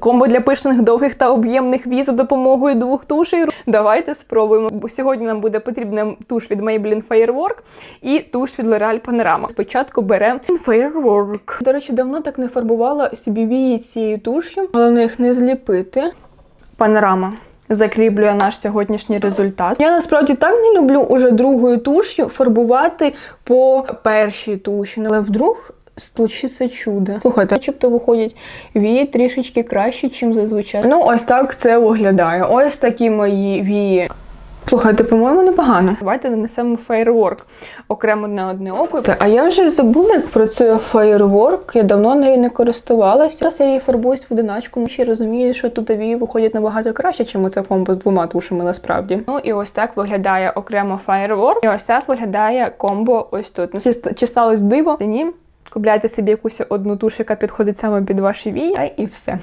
Комбо для пишних, довгих та об'ємних вій за допомогою двох тушей. Давайте спробуємо. Бо сьогодні нам буде потрібна туш від Maybelline Firework і туш від L'Oreal Panorama. Спочатку беремо Firework. До речі, давно так не фарбувала собі вії цією туш'ю. Головне їх не зліпити. Панорама. Закріплює наш сьогоднішній результат. Я насправді так не люблю уже другою туш'ю фарбувати по першій туші, але вдруг случиться чудо. Слухайте, начебто виходять вії трішечки краще, ніж зазвичай. Ну, ось так це виглядає. Ось такі мої вії. Слухайте, по-моєму, непогано. Давайте нанесемо фейерворк окремо на одне око. А я вже забула про це фейерворк. Я давно нею не користувалася. Зараз я її фарбуюсь в одиначку. Ще розумію, що тут вії виходять набагато краще, ніж оце комбо з двома тушами насправді. Ну і ось так виглядає окремо фейерворк. І ось так виглядає комбо ось тут. Ну, чи сталося диво? Ні. Купляйте собі якусь одну туш, яка підходить саме під ваші вії, і все.